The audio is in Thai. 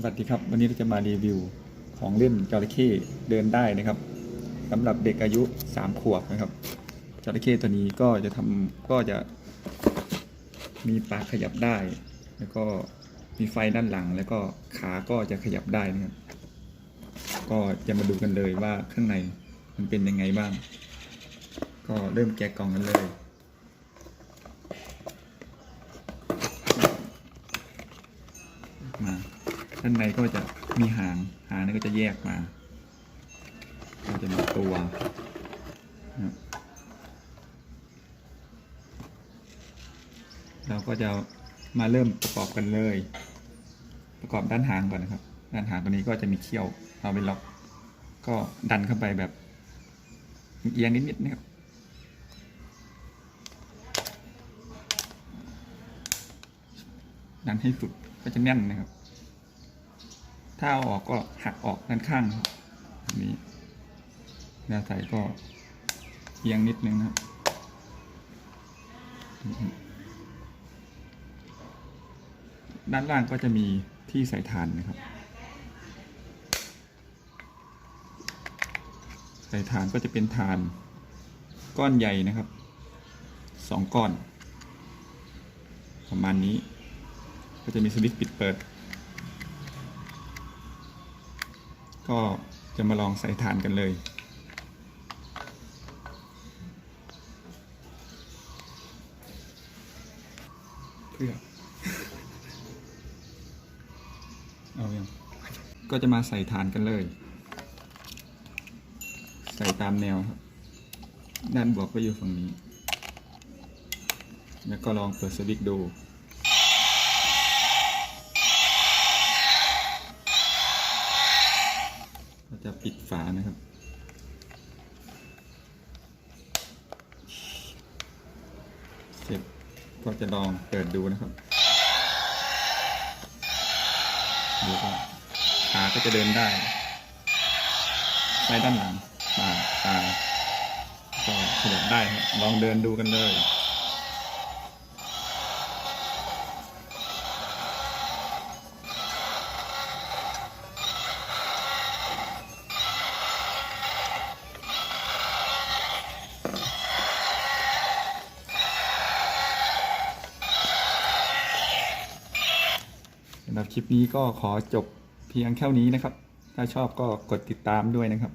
สวัสดีครับ วันนี้เราจะมารีวิวของเล่นจระเข้เดินได้นะครับสำหรับเด็กอายุ 3 ขวบนะครับจระเข้ตัวนี้ก็จะทำก็จะมีปากขยับได้ แล้วก็มีไฟด้านหลัง แล้วก็ขาก็จะขยับได้นะครับ ก็จะมาดูกันเลยว่าข้างในมันเป็นยังไงบ้าง ก็เริ่มแกะกล่องกันเลย มา ด้านในก็จะมีหาง หางนี่ก็จะแยกมา ก็จะมีตัวนะครับเราก็จะมาเริ่มประกอบกันเลย ประกอบด้านหางก่อนนะครับ ด้านหางตัวนี้ก็จะมีเขี้ยวเอาไปล็อก ก็ดันเข้าไปแบบเอียงนิดๆนะครับดันให้สุดก็จะแน่นนะครับ ถ้าเอาออกก็หักออกด้านข้างครับแบบนี้วใส่ก็เอียงนิดนึงนะครับด้านล่างก็จะมีที่ใส่ฐานนะครับ ใส่ฐานก็จะเป็นฐาน ก้อนใหญ่นะครับสองก้อน ประมาณนี้ ก็จะมีสวิตช์ปิดเปิด ก็จะมาลองใส่ฐานกันเลย เพื่อเอาอยังก็จะมาใส่ฐานกันเลย ใส่ตามแนวครับ ด้านบวกก็อยู่ฝั่งนี้ แล้วก็ลองเปิดสวิตช์ดู จะปิดฝานะครับ เสร็จก็จะลองเปิดดูนะครับดูก็ขาก็จะเดินได้ไปด้านหลังตาตาก็ขยับได้ครับลองเดินดูกันเลย สำหรับคลิปนี้ก็ขอจบเพียงแค่นี้นะครับ ถ้าชอบก็กดติดตามด้วยนะครับ